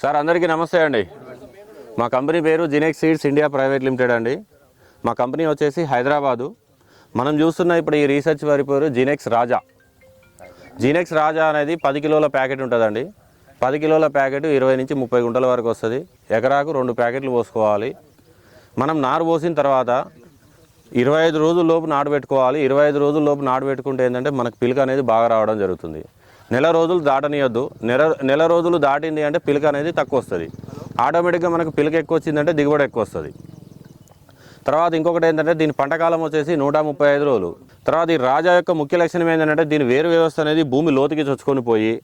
Sir అందరికీ నమస్తే అండి. మా కంపెనీ పేరు జినెక్స్ సీడ్స్ ఇండియా ప్రైవేట్ లిమిటెడ్ అండి. మా కంపెనీ వచ్చేసి హైదరాబాదు. మనం చూస్తున్న ఇప్పుడు ఈ రీసెర్చ్ వారి పేరు జినెక్స్ రాజా. జీనెక్స్ రాజా అనేది పది కిలోల ప్యాకెట్ ఉంటుందండి. పది కిలోల ప్యాకెట్ ఇరవై నుంచి ముప్పై గుంటల వరకు వస్తుంది. ఎకరాకు రెండు ప్యాకెట్లు పోసుకోవాలి. మనం నారు పోసిన తర్వాత ఇరవై ఐదు రోజుల లోపు నాటు పెట్టుకోవాలి. ఇరవై ఐదు రోజుల లోపు నాటు పెట్టుకుంటే ఏంటంటే మనకు పిలక అనేది బాగా రావడం జరుగుతుంది. నెల రోజులు దాటనియొద్దు. నెల నెల రోజులు దాటింది అంటే పిలక అనేది తక్కువ వస్తుంది ఆటోమేటిక్గా మనకు పిలక ఎక్కువ వచ్చిందంటే దిగుబడి ఎక్కువ వస్తుంది తర్వాత ఇంకొకటి ఏంటంటే దీని పంటకాలం వచ్చేసి నూట ముప్పై ఐదు రోజులు. తర్వాత ఈ రాజా యొక్క ముఖ్య లక్షణం ఏంటంటే దీని వేరు వ్యవస్థ అనేది భూమి లోతుకి చొచ్చుకొని పోయి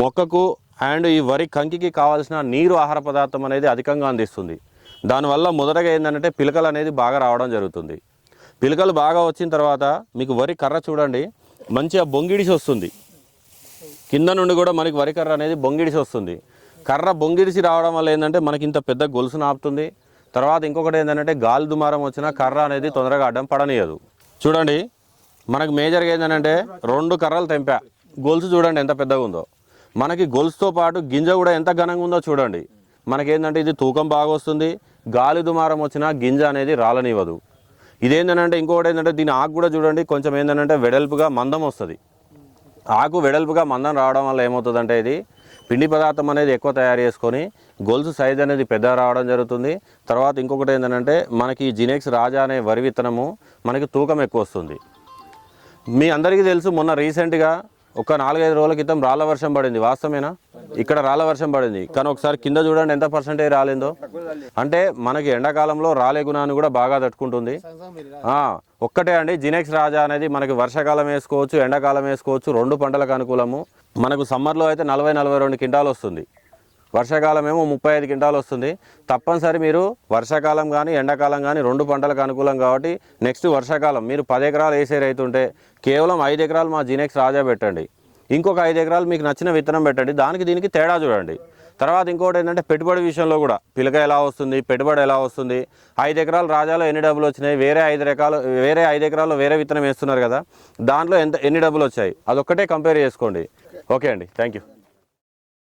మొక్కకు అండ్ ఈ వరి కంకికి కావాల్సిన నీరు ఆహార పదార్థం అనేది అధికంగా అందిస్తుంది. దానివల్ల మొదటగా ఏంటంటే పిలకలు అనేది బాగా రావడం జరుగుతుంది. పిలకలు బాగా వచ్చిన తర్వాత మీకు వరి కర్ర చూడండి మంచిగా బొంగిడిసి వస్తుంది. కింద నుండి కూడా మనకి వరి కర్ర అనేది బొంగిడిసి వస్తుంది. కర్ర బొంగిడిసి రావడం వల్ల ఏంటంటే మనకి ఇంత పెద్ద గొలుసును ఆపుతుంది తర్వాత ఇంకొకటి ఏంటంటే గాలి దుమారం వచ్చినా కర్ర అనేది తొందరగా అడ్డం పడనియదు. చూడండి మనకు మేజర్గా ఏంటంటే రెండు కర్రలు తెంపా. గొలుసు చూడండి ఎంత పెద్దగా ఉందో మనకి గొలుసుతో పాటు గింజ కూడా ఎంత ఘనంగా ఉందో చూడండి. మనకేంటంటే ఇది తూకం బాగా వస్తుంది. గాలి దుమారం వచ్చినా గింజ అనేది రాలనివ్వదు ఇదేంటంటే ఇంకొకటి ఏంటంటే దీని ఆకు కూడా చూడండి కొంచెం ఏంటంటే వెడల్పుగా మందం వస్తుంది. ఆకు వెడల్పుగా మందం రావడం వల్ల ఏమవుతుందంటే ఇది పిండి పదార్థం అనేది ఎక్కువ తయారు చేసుకొని గొలుసు సైజ్ అనేది పెద్ద రావడం జరుగుతుంది. తర్వాత ఇంకొకటి ఏంటంటే మనకి జినెక్స్ రాజా అనే వరి విత్తనము మనకి తూకం ఎక్కువ వస్తుంది. మీ అందరికీ తెలుసు మొన్న రీసెంట్గా ఒక నాలుగైదు రోజుల క్రితం రాళ్ళ వర్షం పడింది వాస్తవేనా ఇక్కడ రాళ్ళ వర్షం పడింది. కానీ ఒకసారి కింద చూడండి ఎంత పర్సెంటేజ్ రాలేదో. అంటే మనకి ఎండాకాలంలో రాలే గుణాన్ని కూడా బాగా తట్టుకుంటుంది. ఒక్కటే అండి జినెక్స్ రాజా అనేది మనకి వర్షాకాలం వేసుకోవచ్చు ఎండాకాలం వేసుకోవచ్చు రెండు పంటలకు అనుకూలము. మనకు సమ్మర్లో అయితే నలభై నలభై రెండు క్వింటాలు వస్తుంది. వర్షాకాలం ఏమో ముప్పై ఐదు క్వింటాలు వస్తుంది. తప్పనిసరి మీరు వర్షాకాలం కానీ ఎండాకాలం కానీ రెండు పంటలకు అనుకూలం కాబట్టి నెక్స్ట్ వర్షాకాలం. మీరు పది ఎకరాలు వేసే రైతుంటే కేవలం ఐదు ఎకరాలు మా జీనెక్స్ రాజా పెట్టండి. ఇంకొక ఐదు ఎకరాలు మీకు నచ్చిన విత్తనం పెట్టండి. దానికి దీనికి తేడా చూడండి. తర్వాత ఇంకోటి ఏంటంటే పెట్టుబడి విషయంలో కూడా పిలక ఎలా వస్తుంది పెట్టుబడి ఎలా వస్తుంది. ఐదు ఎకరాలు రాజాలో ఎన్ని డబ్బులు వచ్చినాయి? వేరే ఐదు రకాలు వేరే ఐదు ఎకరాల్లో వేరే విత్తనం వేస్తున్నారు కదా. దాంట్లో ఎంత ఎన్ని డబ్బులు వచ్చాయి? అదొక్కటే కంపేర్ చేసుకోండి. ఓకే అండి. Thank you.